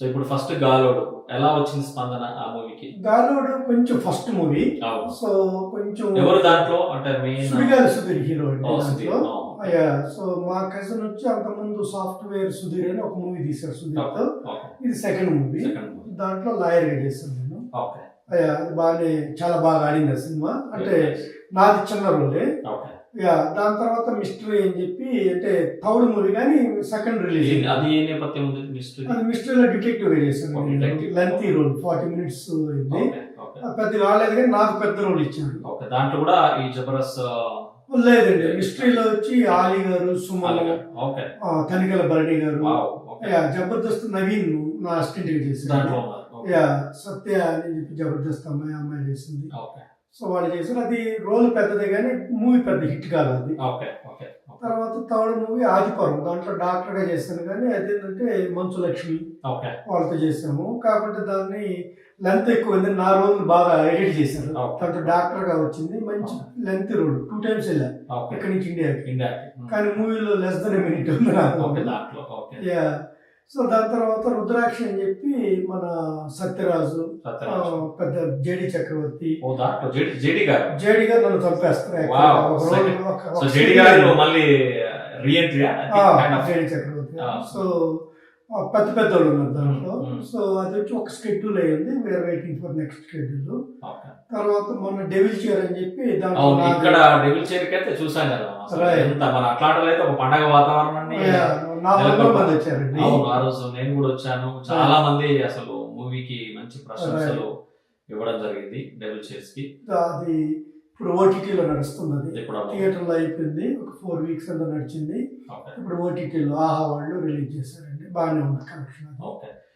So ఇప్పుడు first Galodu. ఎలా వచ్చింది స్పందన ఆ మూవీకి? గాలోడు కొంచెం ఫస్ట్ మూవీ సో కొంచెం ఎవరు దాంట్లో? అంటే మెయిన్ సుధీర్ హీరో సుధీర్. ఓ, అయ్యా సో మా కజిన్ వచ్చి అంతకుముందు సాఫ్ట్వేర్ సుధీర్ అని ఒక మూవీ తీశారు సుధీర్ ఇది సెకండ్ మూవీ దాంట్లో లాయర్గా చేశాను నేను. బాగానే చాలా బాగా ఆడింది ఆ సినిమా. అంటే నాది చిన్న రోలే. దాని తర్వాత మిస్టరీ అని చెప్పి అంటే థర్డ్ మూవీ కానీ సెకండ్ రిలీజ్. అది అది మిస్టరీలో డిటెక్టివ్ చేశాను. లెంతీ రోల్ ఫార్టీ మినిట్స్ అయింది. పెద్ద కాలేదు కానీ నాకు పెద్ద రోల్ ఇచ్చారు. ఓకే దాంట్లో కూడా ఈ జబర్దస్త్ లేదండి మిస్టరీలో వచ్చి ఆలీ గారు సుమన్ తనికల భరణి గారు. జబర్దస్త్ నవీన్ నా అసిస్టెంట్ చేశారు. దాంట్లో యా సత్య అని చెప్పి జబర్దస్త్ అమ్మాయి అమ్మాయి చేసింది. సో వాళ్ళు చేశారు అది రోల్ పెద్దదే కానీ మూవీ పెద్ద హిట్ కాదు అది. తర్వాత థర్డ్ మూవీ ఆదిపురం. దాంట్లో డాక్టర్గా చేశాను కానీ అదేంటంటే మంచు లక్ష్మి వాళ్ళతో చేసాము కాబట్టి దాన్ని లెంత్ ఎక్కువ ఉంది. నా రోల్ బాగా ఎడిట్ చేశారు. Okay. దాంట్లో డాక్టర్గా వచ్చింది. మంచి లెంత్ రోల్. టూ టైమ్స్ వెళ్ళా. ఇక్కడి నుంచి ఇండియాకి. ఇండియా కానీ మూవీలో లెస్ దెన్ మినిట్ ఉంది నాకు. యా. సో దాని తర్వాత రుద్రాక్షి అని చెప్పి మన సత్యరాజు పెద్ద జేడి చక్రవర్తి. జేడి గారు. నన్ను చంపేస్తారు. సో జేడి చక్రవర్తి. సో పెద్ద పెద్ద వాళ్ళు ఉన్నారు దాంట్లో. Mm, mm. సో అది వచ్చి ఒక షెడ్యూల్ అయ్యింది. We're waiting for next schedule okay తర్వాత మొన్న డెవిల్ చైర్ అని చెప్పి అవును ఇక్కడ డెవిల్ చేరికి అయితే చూసాం కదా. ఎంత మన అట్లాంటిలో అయితే ఒక పండగ వాతావరణాన్ని అవును ఆ రోజు నేను కూడా వచ్చాను. చాలా మంది అసలు మూవీకి మంచి ప్రశంసలు ఇవ్వడం జరిగింది డెవిల్ చేర్స్కి అది ఇప్పుడు ఓటీటీలో నడుస్తున్నది. ఇప్పుడు థియేటర్లో అయిపోయింది. ఒక ఫోర్ వీక్స్ అంతా నడిచింది. ఇప్పుడు ఓటీటీలో ఆహా వాళ్ళు రిలీజ్ చేశారండి. బాగానే ఉంది ఓకే